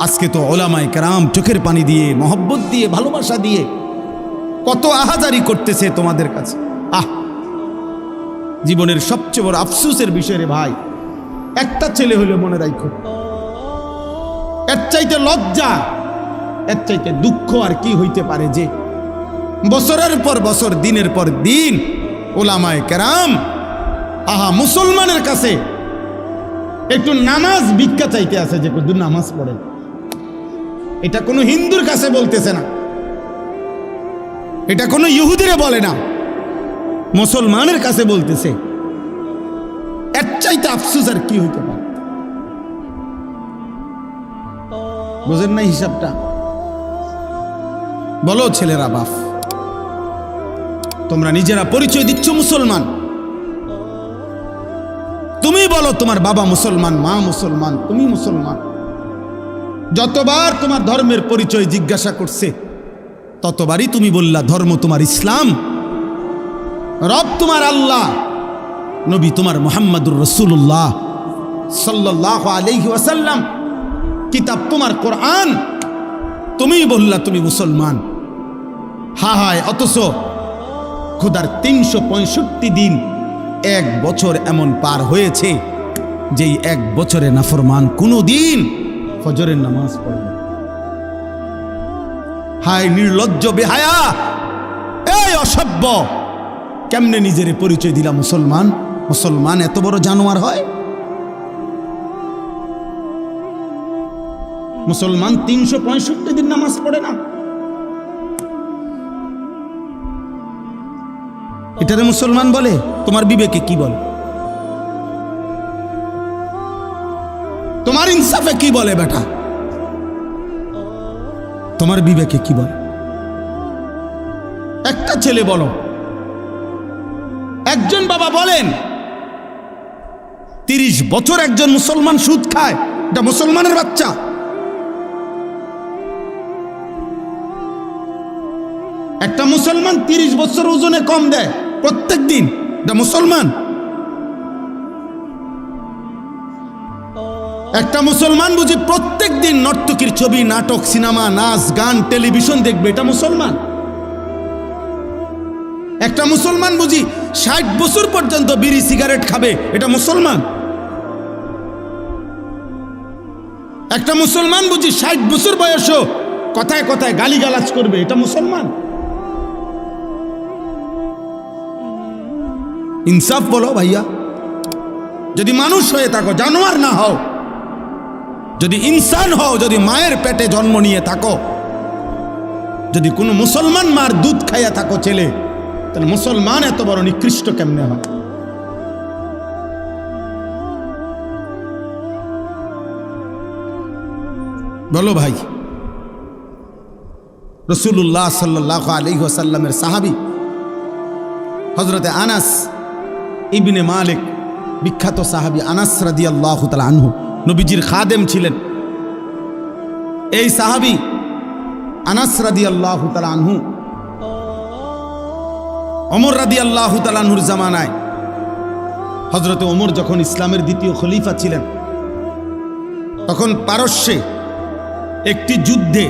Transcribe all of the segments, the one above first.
আজকে তো ওলামায় কেরাম চোখের পানি দিয়ে, মহব্বত দিয়ে, ভালোবাসা দিয়ে কত আহাজারি করতেছে তোমাদের কাছে। আহ! জীবনের সবচেয়ে বড় আফসুসের বিষয় রে ভাই, একটা ছেলে হলে মনে রাখো এর চাইতে লজ্জা, এর চাইতে দুঃখ আর কি হইতে পারে যে বছরের পর বছর, দিনের পর দিন ওলামায় কেরাম, আহা, মুসলমানের কাছে একটু নামাজ ভিক্ষা চাইতে আছে যে নামাজ পড়ে। এটা কোনো হিন্দুর কাছে বলতেছে না। এটা কোনো ইহুদিরে বলে না। মুসলমানের কাছে বলতেছে। এর চাইতে আফসুস আর কি হইতে পারে? বোঝেন না হিসাবটা? বলো ছেলেরা বাপ, তোমরা নিজেরা পরিচয় দিচ্ছ মুসলমান? তুমি বলো তোমার বাবা মুসলমান, মা মুসলমান, তুমি মুসলমান। যতবার তোমার ধর্মের পরিচয় জিজ্ঞাসা করছে, ততবারই তুমি বললা, ধর্ম তোমার ইসলাম, রব তোমার আল্লাহ, নবী তোমার মোহাম্মদুর রসুল্লাহ সাল্লাহ আলহি ওয়াসাল্লাম, কিতাব তোমার কোরআন তুমি বললা তুমি মুসলমান। হা, হায়, অথচ খুদার তিনশো দিন এক বছর এমন পার হয়েছে, যেই এক বছরে নাফরমান কোনো দিন ফজরের নামাজ পড়বে হায় নির্লজ্জ বেহায়া, এই অসভ্য। কেমনে নিজের পরিচয় দিলা মুসলমান? মুসলমান এত বড় জানোয়ার হয়? মুসলমান তিনশো পঁয়ষট্টি দিন নামাজ পড়ে না? এটারে মুসলমান বলে? তোমার বিবেকে কি বলে? ইনসাফে কি বলে, বেটা? তোমার বিবেকে কি বলে? একটা ছেলে বলো। একজন বাবা বলেন, তিরিশ বছর একজন মুসলমান সুদ খায়, এটা মুসলমানের বাচ্চা। একটা মুসলমান তিরিশ বছর ওজনে কম দেয় প্রত্যেক দিন এটা মুসলমান। একটা মুসলমান বুঝি প্রত্যেক দিন নর্তকীর ছবি, নাটক, সিনেমা, নাচ, গান, টেলিভিশন দেখবে, এটা মুসলমান? একটা মুসলমান বুঝি ষাট বছর পর্যন্ত বিড়ি সিগারেট খাবে, এটা মুসলমান? একটা মুসলমান বুঝি ষাট বছর বয়সও কথায় কথায় গালিগালাজ করবে, এটা মুসলমান? ইনসাফ বলো ভাইয়া। যদি মানুষ হয়ে থাকো, জানোয়ার না হও। যদি ইনসান হও, যদি মায়ের পেটে জন্ম নিয়ে থাকো, যদি কোনো মুসলমান মার দুধ খাইয়া থাকো ছেলে, তাহলে মুসলমান এত বড় নিকৃষ্ট কেমনে হয়? বলো ভাই রসুল্লাহ সাল্লাহ আলী ওসাল্লামের সাহাবি হজরতে আনাস ইবনে মালিক, বিখ্যাত সাহাবি আনাস রাদি আল্লাহ আনহু। নবীজির খাদেম ছিলেন। এই সাহাবি আনাস রাদি আল্লাহ আনহু অমর রাদি আল্লাহ তালানহুর জামানায় হজরতে ওমর যখন ইসলামের দ্বিতীয় খলিফা ছিলেন, তখন পারস্যে একটি যুদ্ধে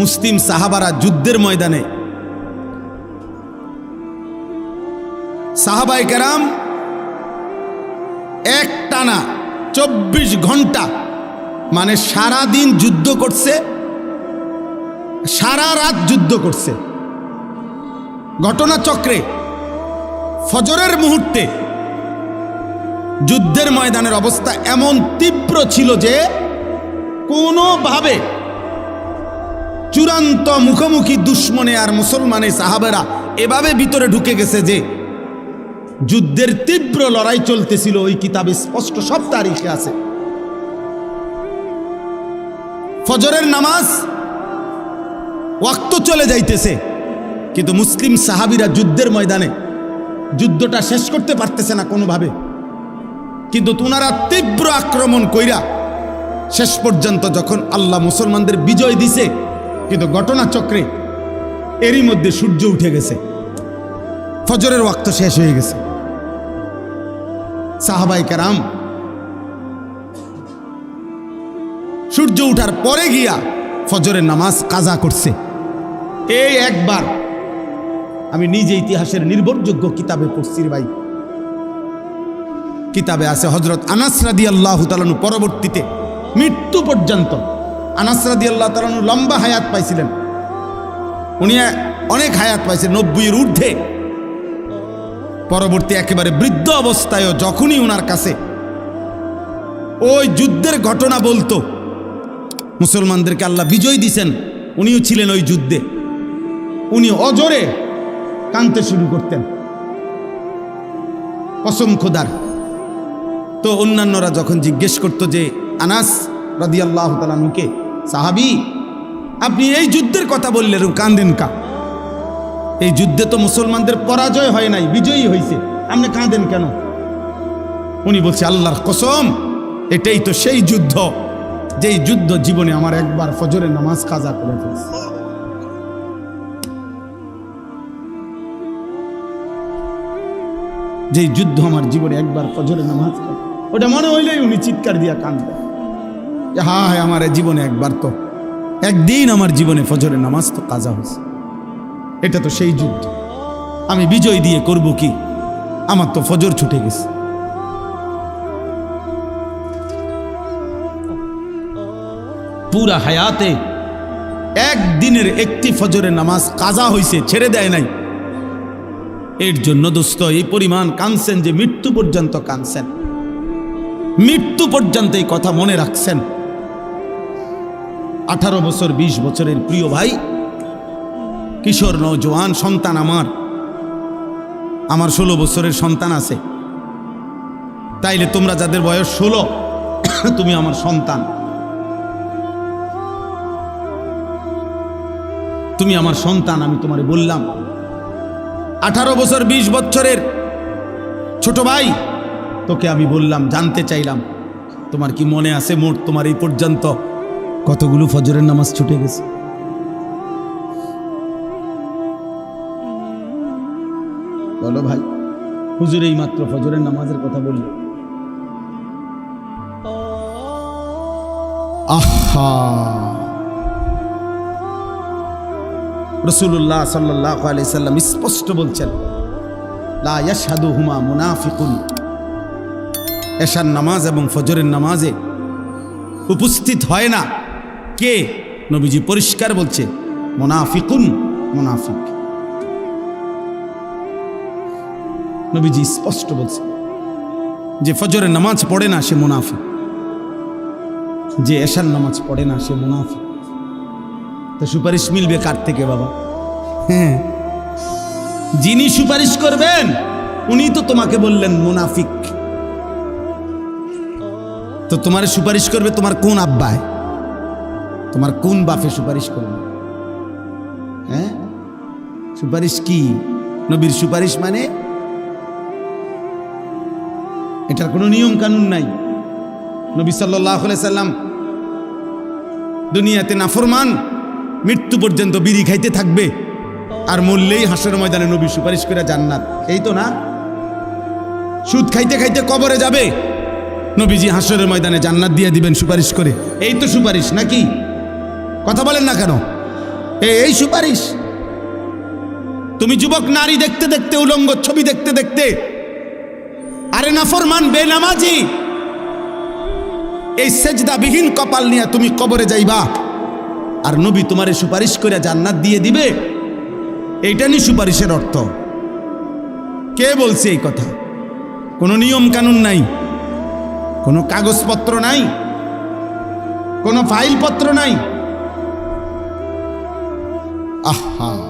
মুসলিম সাহাবারা যুদ্ধের ময়দানে সাহাবাই কেরাম এক টানা চব্বিশ ঘণ্টা। মানে সারা দিন যুদ্ধ করছে। সারা রাত যুদ্ধ করছে। ঘটনাচক্রে ফজরের মুহূর্তে যুদ্ধের ময়দানের অবস্থা এমন তীব্র ছিল যে কোনোভাবে চূড়ান্ত মুখোমুখি দুশ্মনে আর মুসলমানে সাহাবেরা এভাবে ভিতরে ঢুকে গেছে যে যুদ্ধের তীব্র লড়াই চলতেছিল, ওই কিতাবে স্পষ্ট সব তারিখে আছে। ফজরের নামাজ ওয়াক্ত চলে যাইতেছে, কিন্তু মুসলিম সাহাবিরা যুদ্ধের ময়দানে যুদ্ধটা শেষ করতে পারতেছে না কোনোভাবে। কিন্তু তোনারা তীব্র আক্রমণ কইরা শেষ পর্যন্ত যখন আল্লাহ মুসলমানদের বিজয় দিছে, কিন্তু ঘটনাচক্রে এরই মধ্যে সূর্য উঠে গেছে। ফজরের ওয়াক্ত শেষ হয়ে গেছে। সাহাবাই কারাম। সূর্য উঠার পরে গিয়া ফজরের নামাজ কাজা করছে। এই একবার আমি নিজে ইতিহাসের নির্ভরযোগ্য কিতাবে পড়ছি ভাই। কিতাবে আছে হজরত আনাসরাদি আল্লাহ তালানু পরবর্তীতে মৃত্যু পর্যন্ত। আনাসরাদি আল্লাহ তালানু লম্বা হায়াত পাইছিলেন। উনি অনেক হায়াত পাইছেন নব্বইয়ের ঊর্ধ্বে। পরবর্তী একেবারে বৃদ্ধ অবস্থায়ও যখনই ওনার কাছে ওই যুদ্ধের ঘটনা বলতো, মুসলমানদেরকে আল্লাহ বিজয় দিছেন, উনিও ছিলেন ওই যুদ্ধে। উনি অজরে কানতে শুরু করতেন। কসম খোদার। তো অন্যান্যরা যখন জিজ্ঞেস করতো যে, আনাস রাদি আল্লাহ তালানুকে সাহাবি, আপনি এই যুদ্ধের কথা বললেন কান্দেন কা এই যুদ্ধে তো মুসলমানদের পরাজয় হয় নাই, বিজয়ী হয়েছে আপনি কাঁদেন কেন? উনি বলছে, আল্লাহর কসম, এটাই তো সেই যুদ্ধ, যেই যুদ্ধ জীবনে আমার একবার ফজরের নামাজ কাজা করে ফেলছে। যেই যুদ্ধ আমার জীবনে একবার ফজরের নামাজ ওটা মনে হইলেই উনি চিৎকার দিয়া কাঁদবে যে হা হ্যাঁ আমার জীবনে একবার তো, একদিন আমার জীবনে ফজরের নামাজ তো কাজা হয়েছে। এটা তো সেই যুদ্ধ। আমি বিজয় দিয়ে করব কি? আমার তো ফজর ছুটে গেছে। পুরা হায়াতে একদিনের একটি ফজরের নামাজ কাজা হইছে, ছেড়ে দেয় নাই। এর জন্য দোস্ত, এই পরিমাণ কানছেন যে মৃত্যু পর্যন্ত কানছেন মৃত্যু পর্যন্ত এই কথা মনে রাখছেন। আঠারো বছর ২০ বছরের প্রিয় ভাই কিশোর নৌজওয়ান সন্তান আমার। আমার ষোলো বছরের সন্তান আছে। তাইলে তোমরা যাদের বয়স ষোলো, তুমি আমার সন্তান। তুমি আমার সন্তান, আমি তোমারে বললাম। আঠারো বছর ২০ বছরের ছোট ভাই, তোকে আমি বললাম, জানতে চাইলাম, তোমার কি মনে আছে মোট তোমার এই পর্যন্ত? কতগুলো ফজরের নামাজ ছুটে গেছে? বলো ভাই। হুজুর এই মাত্র ফজরের নামাজের কথা বলল। আহা। রসুল্লাহ সাল্লাহ সাল্লাম স্পষ্ট বলছেন লা ইয়াশহাদু হুমা মুনাফিকুন। এশার নামাজ এবং ফজরের নামাজে উপস্থিত হয় না। কে? নবীজি পরিষ্কার বলছে মোনাফিকুন মোনাফিক। নবীজি স্পষ্ট বলছে যে ফজরের নামাজ পড়ে না সে মুনাফিক। যে এশার নামাজ পড়ে না সে মুনাফিক। তো সুপারিশ মিলবে কার থেকে বাবা? হ্যাঁ। যিনি সুপারিশ করবেন, উনি তো তোমাকে বললেন মুনাফিক। তো তোমার সুপারিশ করবে তোমার কোন আব্বায়? তোমার কোন বাপে সুপারিশ করবে? হ্যাঁ? সুপারিশ কি? নবীর সুপারিশ মানে এটার কোনো নিয়ম কানুন নাই। নবী সাল্লাহ সাল্লাম দুনিয়াতে নাফরমান, মৃত্যু পর্যন্ত বিড়ি খাইতে থাকবে আর মরলেই হাসের ময়দানে নবী সুপারিশ করে জান্নাত। এই তো না? সুদ খাইতে খাইতে কবরে যাবে, নবীজি হাসরের ময়দানে জান্নাত দিয়ে দিবেন সুপারিশ করে। এই তো সুপারিশ নাকি? কথা বলেন না কেন? এই সুপারিশ। তুমি যুবক নারী দেখতে দেখতে, উলঙ্গ ছবি দেখতে দেখতে আরে নাফরমান বেনামাজি। এই সেজদাবিহীন কপাল নিয়ে তুমি কবরে যাইবা। আর নবী তোমারে সুপারিশ করে জান্নাত দিয়ে দিবে। এইটা নি সুপারিশের অর্থ। কে বলছে এই কথা? কোনো নিয়ম কানুন নাই। কোনো কাগজপত্র নাই। কোনো ফাইলপত্র নাই। আহা।